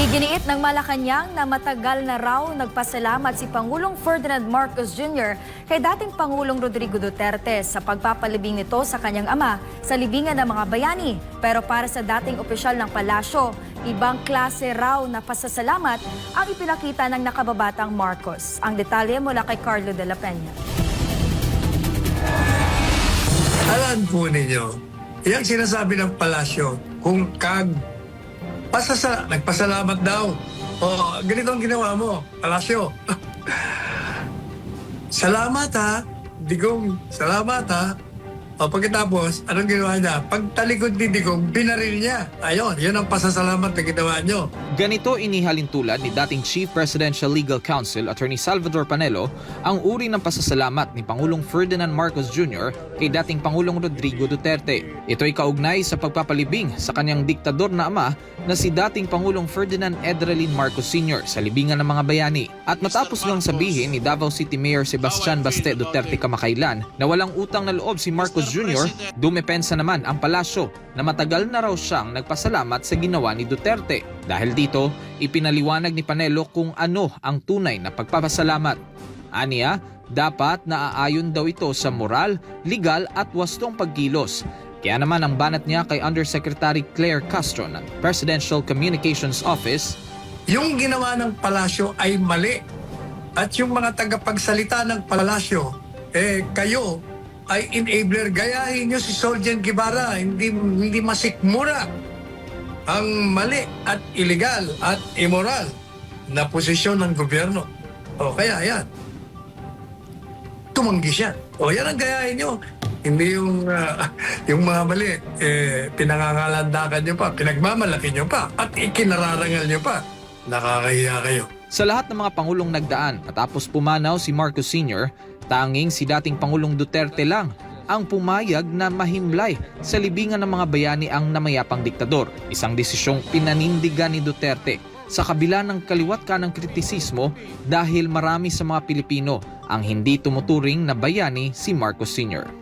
Iginiit ng Malacanang na matagal na raw nagpasalamat si Pangulong Ferdinand Marcos Jr. kay dating Pangulong Rodrigo Duterte sa pagpapalibing nito sa kanyang ama sa libingan ng mga bayani. Pero para sa dating opisyal ng palasyo, ibang klase raw na pasasalamat ang ipinakita ng nakababatang Marcos. Ang detalye mula kay Carlo de la Peña. Alam po ninyo, yung sinasabi ng palasyo, kung kag pasasa, nagpasalamat daw. O, ganito ang ginawa mo, palasyo. salamat ha, digong, salamat ha. O pagkatapos, anong ginawa niya? Pagtalikod ni Digong, binaril niya. Ayun, yun ang pasasalamat na ginawa niyo. Ganito inihalin tulad ni dating Chief Presidential Legal Counsel Attorney Salvador Panelo ang uri ng pasasalamat ni Pangulong Ferdinand Marcos Jr. kay dating Pangulong Rodrigo Duterte. Ito ay kaugnay sa pagpapalibing sa kanyang diktador na ama na si dating Pangulong Ferdinand Edralin Marcos Sr. sa libingan ng mga bayani. At matapos lang sabihin ni Davao City Mayor Sebastian Baste Duterte kamakailan na walang utang na loob si Marcos Jr., dumepensa naman ang palasyo na matagal na raw siyang nagpasalamat sa ginawa ni Duterte. Dahil dito, ipinaliwanag ni Panelo kung ano ang tunay na pagpapasalamat. Aniya, dapat naaayon daw ito sa moral, legal at wastong pagkilos. Kaya naman ang banat niya kay Undersecretary Claire Castro ng Presidential Communications Office, Yung ginawa ng palasyo ay mali. At yung mga tagapagsalita ng palasyo, eh kayo ay enabler. Gayahin nyo si Soljan Guevara. Hindi, hindi masikmura ang mali at illegal at immoral na posisyon ng gobyerno. O kaya yan. Tumanggi siya. O yan ang gayahin nyo. Hindi yung, ah, yung mga mali, eh, pinangangalandakan nyo pa, pinagmamalaki nyo pa, at ikinararangal nyo pa. Nakakahiya kayo. Sa lahat ng mga pangulong nagdaan matapos pumanaw si Marcos Sr., tanging si dating Pangulong Duterte lang ang pumayag na mahimlay sa libingan ng mga bayani ang namayapang diktador. Isang desisyong pinanindigan ni Duterte sa kabila ng kaliwat ka kritisismo dahil marami sa mga Pilipino ang hindi tumuturing na bayani si Marcos Sr.